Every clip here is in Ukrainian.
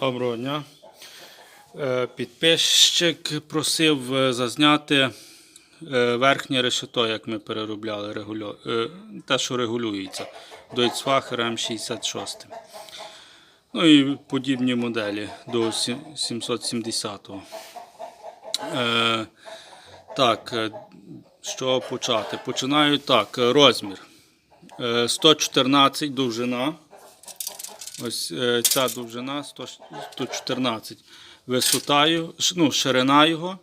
Доброго дня. Е, Підписчик просив е, зазняти е, верхнє решето, як ми переробляли регулю... те, що регулюється. Deutzfacher М66. Ну і подібні моделі до 770-го. Е, Так, чого почати? Починаю так. Розмір. Е, 114 довжина. Ось е, ця довжина 100 114. Висота, ну, ширина його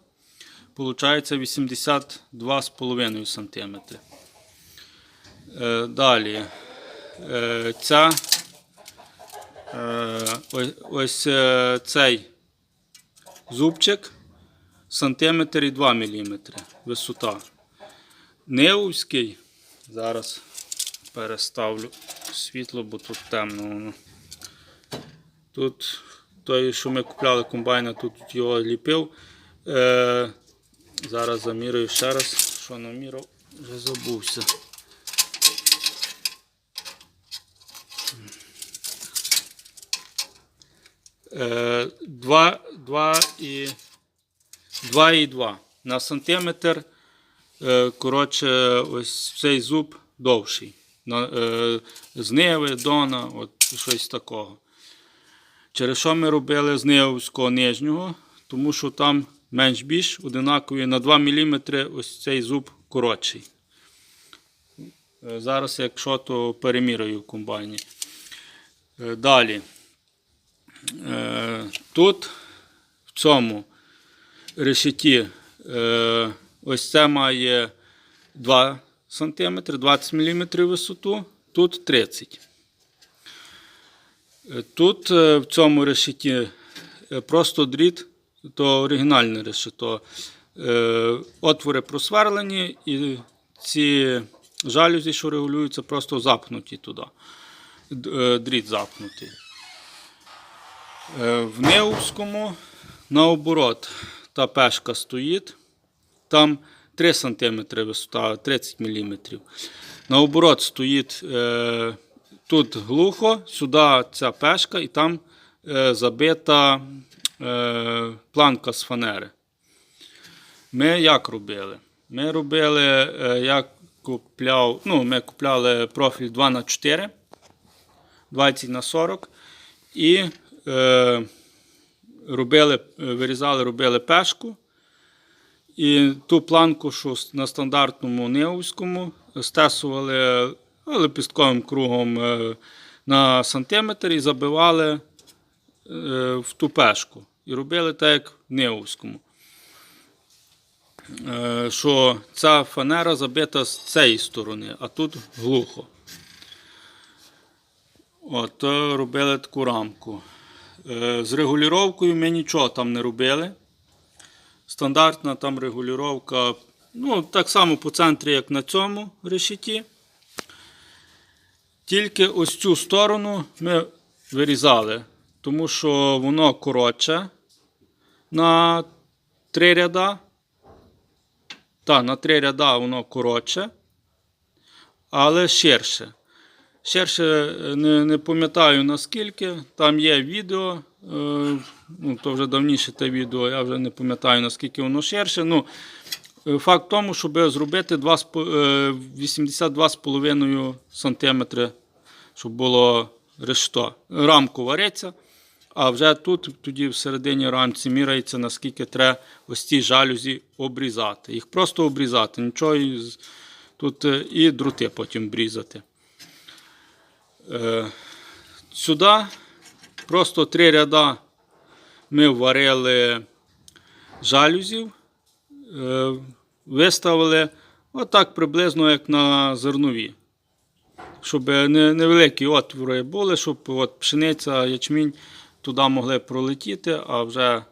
виходить 82,5 см. Далі. Е, ця, е, ось, цей зубчик сантиметр і 2 мм висота. Неовський. Зараз переставлю світло, бо тут темно воно. Тут той, що ми купляли комбайна, тут його ліпив. Е, зараз замірюю ще раз, що намірив, вже забувся. Е, 2, 2 і 2 і 2 на сантиметр. Е, коротше, ось цей зуб довший. На, е, з Ниви, Дона, от щось такого. Через що ми робили з Нивського нижнього? Тому що там менш більш одинакові на 2 мм ось цей зуб коротший. Е, Зараз, якщо, то перемірюю в комбайні. Е, Далі. Е, Тут, в цьому решеті, ось це має 2 см, 20 мм висоту, тут 30 Е, Тут е, в цьому решеті е, просто дріт, то оригінальне решето. Е, Отвори просверлені і ці жалюзі, що регулюються, просто запнуті туди. Е, Дріт запнутий. Е, В Неувському наоборот та пешка стоїть. Там 3 см висота, 30 мм. Наоборот стоїть е, тут глухо, сюди ця пешка, і там е, забита е, планка з фанери. Ми як робили? Ми робили, е, я купляв, ну, ми купляли профіль 2 х 4 20 на 40 і е, робили, вирізали, робили пешку. І ту планку, що на стандартному неовському, стесували лепістковим кругом е, на сантиметр і забивали е, в ту пешку. І робили так, як в неовському. Е, Що ця фанера забита з цієї сторони, а тут глухо. От, робили таку рамку. З регулюванням ми нічого там не робили. Стандартна там регулювання, ну, так само по центрі, як на цьому решеті. Тільки ось цю сторону ми вирізали, тому що воно коротше на три ряда. Так, на три ряда воно коротше, але ширше. Ширше е, не, не пам'ятаю наскільки. Там є відео. Е, ну, то вже давніше те відео, я вже не пам'ятаю наскільки воно ширше. Ну, факт в тому, щоб зробити два з по- е, 82,5 см, щоб було решто. Рамку вариться, а вже тут, тоді всередині рамці міряється, наскільки треба ось ці жалюзі обрізати. Їх просто обрізати, нічого тут е, і дроти потім обрізати. Е, Сюди просто три ряда ми варили жалюзів, е, виставили отак приблизно як на зернові. Щоб невеликі отвори були, щоб от пшениця, ячмінь туди могли пролетіти, а вже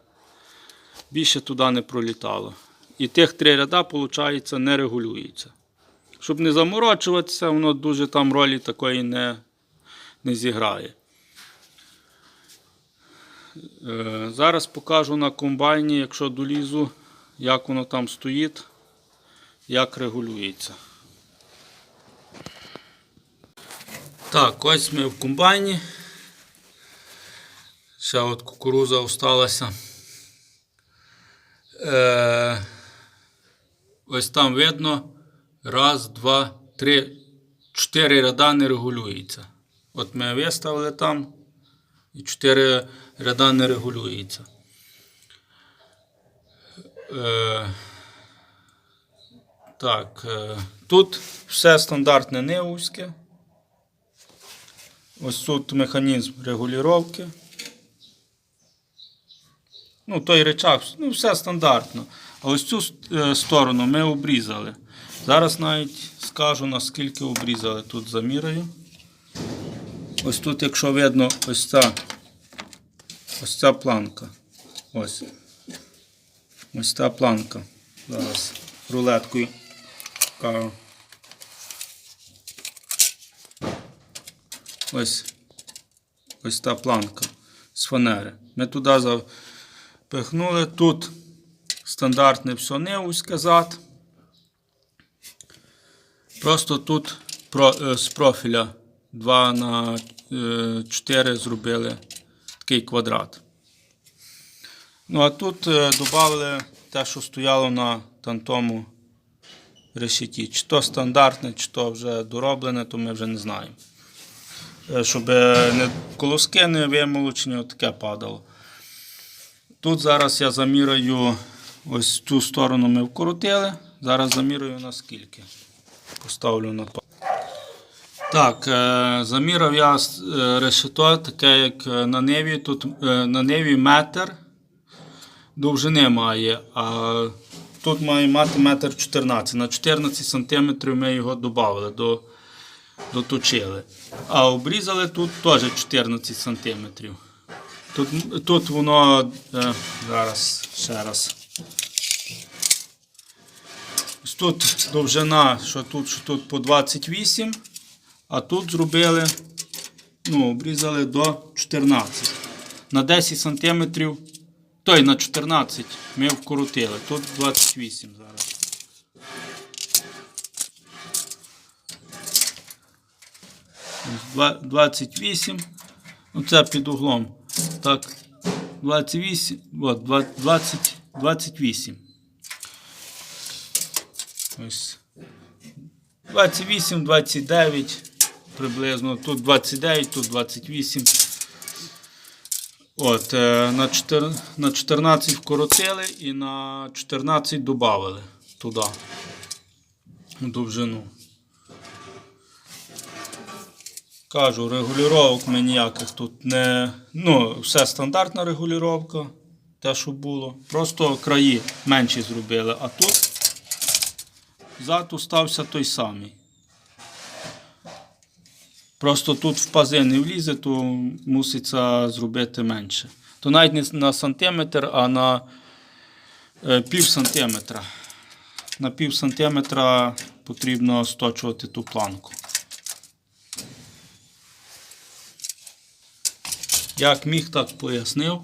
більше туди не пролітало. І тих три ряда, виходить, не регулюється. Щоб не заморочуватися, воно дуже там ролі такої не, не зіграє. Е, Зараз покажу на комбайні, якщо долізу, як воно там стоїть, як регулюється. Так, ось ми в комбайні. Ще от кукуруза осталася. Е, ось там видно. Раз, два, три, чотири ряда не регулюється. От ми виставили там, і чотири ряда не регулюється. Е, так, е, тут все стандартне не вузьке. Ось тут механізм регулювання. Ну, той речах, ну, все стандартно. А ось цю е, сторону ми обрізали. Зараз навіть скажу, наскільки обрізали. Тут заміряю. Ось тут, якщо видно, ось ця, ось ця планка. Ось. Ось ця планка. Зараз рулеткою покажу. Ось. Ось та планка з фанери. Ми туди запихнули. Тут стандартне вузьке зад. Просто тут е, з профіля 2 на 4 зробили такий квадрат. Ну, а тут е, додали те, що стояло на тантому решеті. Чи то стандартне, чи то вже дороблене, то ми вже не знаємо. Е, Щоб е, не, колоски не вимолочені, таке падало. Тут зараз я заміряю, ось цю сторону ми вкоротили. Зараз заміряю наскільки. Поставлю на то. Так, е, заміряв я решето, таке як на ниві. Тут на ниві метр довжини має, а тут має мати метр 14. На 14 см ми його додали, до, доточили. А обрізали тут теж 14 см. Тут, тут воно е, зараз ще раз. Тут довжина, що тут, що тут по 28, а тут зробили, ну, обрізали до 14. На 10 см, той на 14 ми вкоротили. Тут 28 зараз. Ось 28. Оце під углом. Так, 28, от, 20, 28. Ось. 28, 29 приблизно. Тут 29, тут 28. От, е, на, 4, на 14 вкоротили і на 14 додали туди. Довжину. Кажу, регулювання ми ніяких тут не. Ну, все стандартна регулювання, те, що було. Просто краї менші зробили, а тут зад остався той самий. Просто тут в пази не влізе, то муситься зробити менше. То навіть не на сантиметр, а на е, пів сантиметра. На пів сантиметра потрібно сточувати ту планку. Як міг, так пояснив.